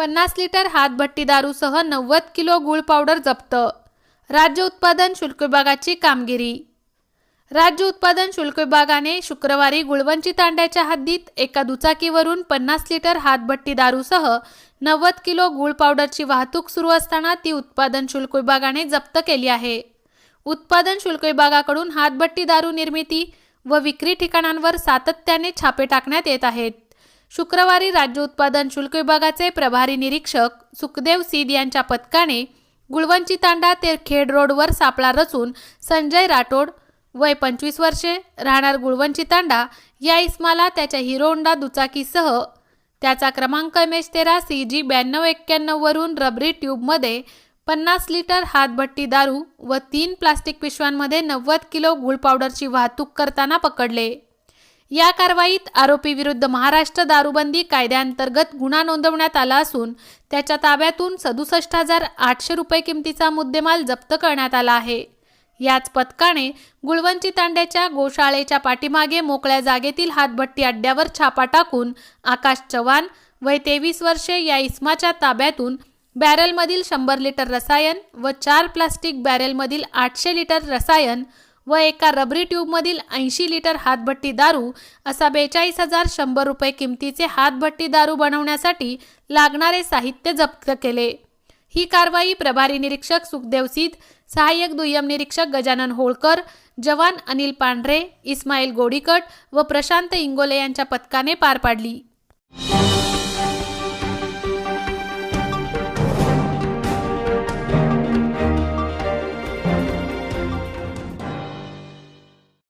पन्नास लिटर हातभट्टी दारूसह नव्वद किलो गुळ पावडर जप्त. राज्य उत्पादन शुल्क विभागाची कामगिरी. राज्य उत्पादन शुल्क विभागाने शुक्रवारी गुळवंची तांड्याच्या हद्दीत एका दुचाकीवरून पन्नास लिटर हातभट्टी दारूसह नव्वद किलो गुळ पावडरची वाहतूक सुरू असताना ती उत्पादन शुल्क विभागाने जप्त केली आहे. उत्पादन शुल्क विभागाकडून हातभट्टी दारू निर्मिती व विक्री ठिकाणांवर सातत्याने छापे टाकण्यात येत आहेत. शुक्रवारी राज्य उत्पादन शुल्क विभागाचे प्रभारी निरीक्षक सुखदेव सीद यांच्या पथकाने गुळवंची तांडा ते खेड रोडवर सापळा रचून संजय राठोड वय पंचवीस वर्षे राहणार गुळवंची तांडा या इस्माला त्याच्या हिरोहोंडा दुचाकीसह त्याचा क्रमांक एम एच तेरा सी जी ब्याण्णव एक्क्याण्णववरून रबरी ट्यूबमध्ये पन्नास लिटर हातभट्टी दारू व तीन प्लास्टिक पिशव्यांमध्ये नव्वद किलो गुळ पावडरची वाहतूक करताना पकडले. या कारवाईत आरोपी विरुद्ध महाराष्ट्र दारूबंदी कायद्याअंतर्गत गुन्हा नोंदवण्यात आला असून त्याच्या ताब्यातून सदुसष्ट हजार आठशे रुपये किमतीचा मुद्देमाल जप्त करण्यात आला आहे. याच पथकाने गुळवंची तांड्याच्या गोशाळेच्या पाठीमागे मोकळ्या जागेतील हातभट्टी अड्ड्यावर छापा टाकून आकाश चव्हाण वय तेवीस वर्षे या इस्माच्या ताब्यातून बॅरलमधील शंभर लिटर रसायन व चार प्लास्टिक बॅरेलमधील आठशे लिटर रसायन व एका रबरी ट्यूबमधील ऐंशी लिटर हातभट्टी दारू असा बेचाळीस हजार शंभर रुपये किमतीचे हातभट्टी दारू बनवण्यासाठी लागणारे साहित्य जप्त केले. ही कारवाई प्रभारी निरीक्षक सुखदेव सीत सहाय्यक दुय्यम निरीक्षक गजानन होळकर जवान अनिल पांढरे इस्माईल गोडीकट व प्रशांत इंगोले यांच्या पथकाने पार पाडली.